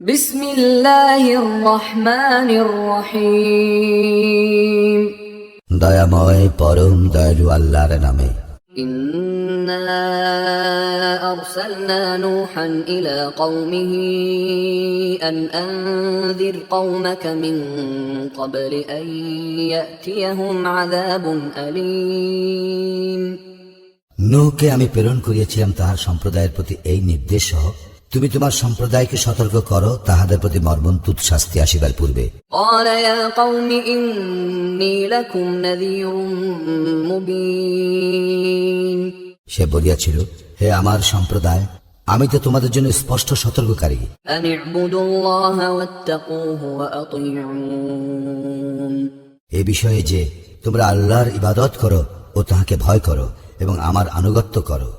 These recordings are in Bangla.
بسم الله الرحمن الرحيم দয়াময় পরম দয়ালু আল্লাহর নামে إنا أرسلنا نوحا إلى قومه أن أنذر قومك من قبل أن يأتيهم عذاب أليم নূহকে আমি প্রেরণ করিয়াছিলাম তাহার সম্প্রদায়ের প্রতি এই নির্দেশ সহ তুমি তোমার সম্প্রদায়কে সতর্ক করো তাহাদের প্রতি মর্মন্তুত শাস্তি আসিবার পূর্বে। সে বলিয়াছিল হে আমার সম্প্রদায় আমি তো তোমাদের জন্য স্পষ্ট সতর্ককারী। এ বিষয়ে যে তোমরা আল্লাহর ইবাদত করো ও তাহাকে ভয় করো এবং আমার আনুগত্য করো।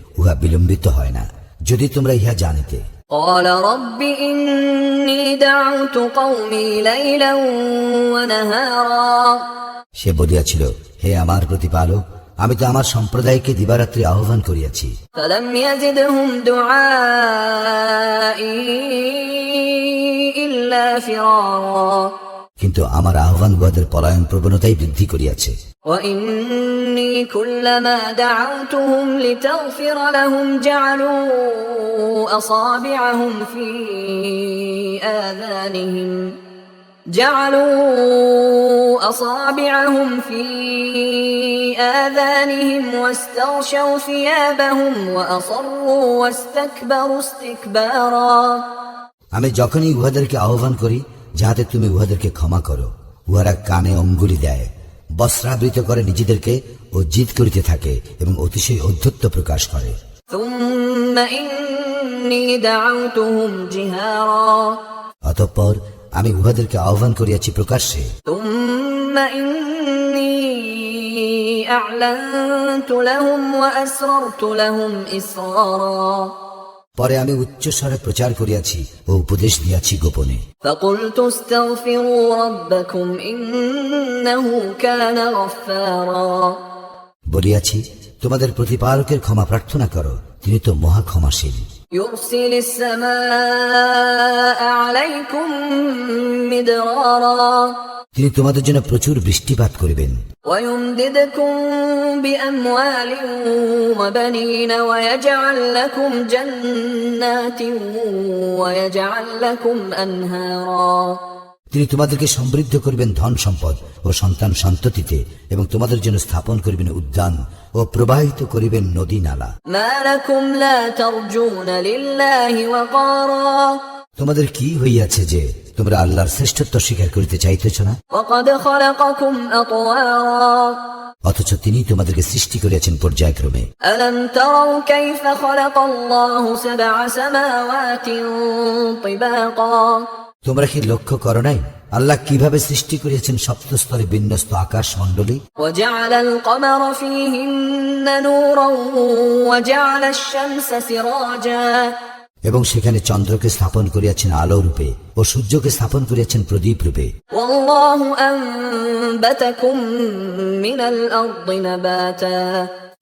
উহা বিলম্বিত হয় না যদি তোমরা ইহা জানিতে قال رب إني دعوت قومي ليلا ونهارا সে বলিয়াছিল হে আমার প্রতিপালক আমি তো আমার সম্প্রদায়কে দিবারাত্রি আহ্বান করিয়াছি فلم يزدهم دعائي إلا فرارا কিন্তু আমার আহ্বান উহাদের পলায়ন প্রবণতাই বৃদ্ধি করিয়াছে وإني كلما دعوتهم لتغفر لهم جعلوا أصابعهم في آذانهم جعلوا أصابعهم في آذانهم واستغشوا ثيابهم وأصروا واستكبروا استكبارا আমি যখনই উহাদেরকে আহ্বান করি যাহাতে তুমি উহাদেরকে ক্ষমা করো উহারা কানে অঙ্গুলি দেয় বস্ত্রাবৃত করে নিজেদেরকে ও জিদ করিতে থাকে এবং অতিশয় অধ্যত্ব প্রকাশ করে ثم إني دعوتهم جهارا অতঃপর আমি উহাদেরকে আহ্বান করিয়াছি প্রকাশ্যে ثم إني أعلنت لهم وأسررت لهم إسرارا পরে আমি উচ্চস্বরে প্রচার করিয়াছি ও উপদেশ দিয়াছি গোপনে فقلت استغفروا ربكم إنه كان غفارا বলিয়াছি তোমাদের প্রতিপালকের ক্ষমা প্রার্থনা করো তিনি তো মহা ক্ষমাশীল يرسل السماء عليكم مدرارا তিনি তোমাদের জন্য প্রচুর বৃষ্টিপাত করিবেন। তিনি তোমাদেরকে সমৃদ্ধ করবেন ধন সম্পদ ও সন্তান সন্ততিতে এবং তোমাদের জন্য স্থাপন করিবেন উদ্যান ও প্রবাহিত করিবেন নদী নালা। তোমাদের কি হইয়াছে যে তোমরা আল্লাহর শ্রেষ্ঠত্ব স্বীকার করিতে চাইতেছ না? অথচ তিনি তোমাদেরকে সৃষ্টি করিয়াছেন পর্যায়ক্রমে। তোমরা কি লক্ষ্য করো নাই? আল্লাহ কীভাবে সৃষ্টি করিয়াছেন সপ্তস্তরে বিন্যস্ত আকাশ মন্ডলী এবং সেখানে চন্দ্রকে স্থাপন করিয়াছেন আলো রূপে ও সূর্যকে স্থাপন করিয়াছেন প্রদীপ রূপে।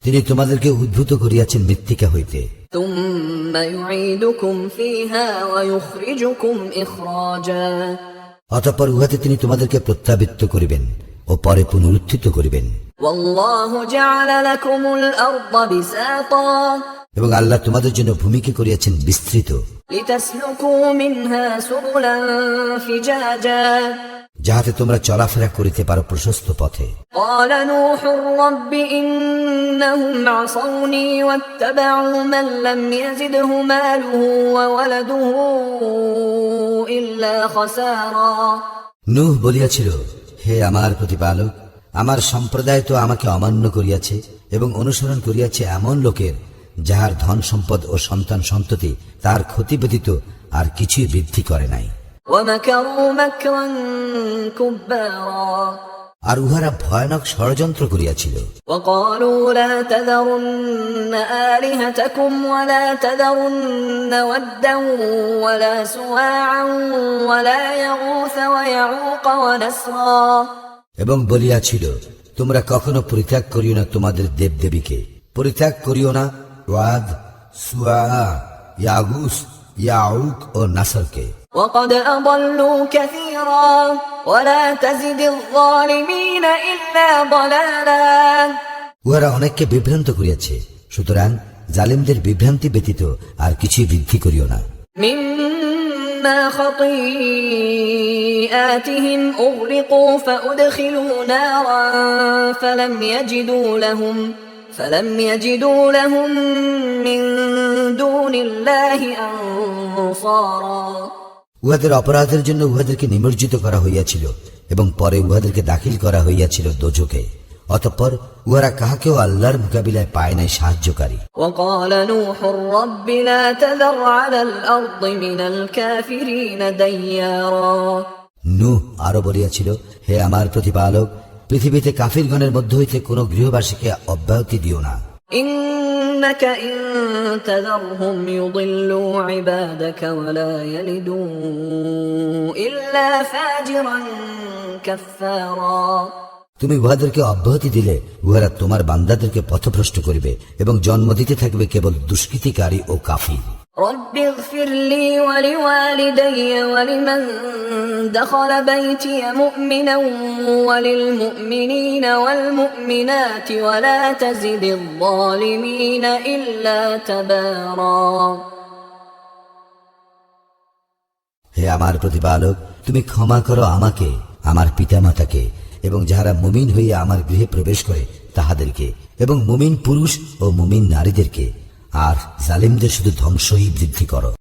তিনি তোমাদেরকে উদ্ভূত করিয়াছেন মৃত্তিকা হইতে। অতঃপর উহাতে তিনি তোমাদেরকে প্রত্যাবৃত্ত করিবেন ও পরে পুনরুত্থিত করিবেন। এবং আল্লাহ তোমাদের জন্য ভূমিকে করিয়াছেন বিস্তৃত। যাহাতে তোমরা চলাফেরা করিতে পারো প্রশস্ত পথে। নুহ বলিয়াছিল হে আমার প্রতিপালক আমার সম্প্রদায় তো আমাকে অমান্য করিয়াছে এবং অনুসরণ করিয়াছে এমন লোকের যাহার ধন সম্পদ ও সন্তান সন্ততি তার ক্ষতি ব্যতীত আর কিছুই বৃদ্ধি করে নাই। আর উহারা ভয়ানক ষড়যন্ত্র করিয়াছিল। এবং বলিয়াছিল তোমরা কখনো পরিত্যাগ করিও না তোমাদের দেবদেবীকে। পরিত্যাগ করিও না ওয়াদ সুয়া ইয়াগুস ইয়াউক ও নাসরকে وقد أضلوا كثيرا ولا تزد الظالمين إلا ضلالا উহারা অনেককে বিভ্রান্ত করিয়াছে সুতরাং জালিমদের বিভ্রান্তি ব্যতীত আর কিছুই বৃদ্ধি করিও না مما خطيئاتهم أغرقوا فأدخلوا نارا فلم يجدوا لهم فلم يجدوا لهم من دون الله أنصارا উহাদের অপরাধের জন্য উহাদেরকে নিমজ্জিত করা হইয়াছিল এবং পরে উহাদেরকে দাখিল করা হইয়াছিল দোজকে অতঃপর উহারা কাহাকেও আল্লাহর মোকাবিলায় পায় নাই সাহায্যকারী وقال نوح رب لا تذر على الأرض من الكافرين ديارا নূহ আরো বলিয়াছিল হে আমার প্রতিপালক পৃথিবীতে কাফিরগণের মধ্য হইতে কোন গৃহবাসীকে অব্যাহতি দিও না إنك إن تذرهم يضلوا عبادك ولا يلدوا إلا فاجرا كفارا তুমি উহাদেরকে অব্যাহতি দিলে উহারা তোমার বান্দাদেরকে পথভ্রষ্ট করিবে এবং জন্ম দিতে থাকবে কেবল দুষ্কৃতিকারী ও কাফির رب اغفر لي ولوالدي ولمن دخل بيتي مؤمنا وللمؤمنين والمؤمنات ولا تزد الظالمين إلا تبارا হে আমার প্রতিপালক তুমি ক্ষমা করো আমাকে আমার পিতামাতাকে এবং যাহারা মুমিন হইয়া আমার গৃহে প্রবেশ করে তাহাদেরকে এবং মুমিন পুরুষ ও মুমিন নারীদেরকে আর জালিমদের শুধু ধ্বংসই বৃদ্ধি করো।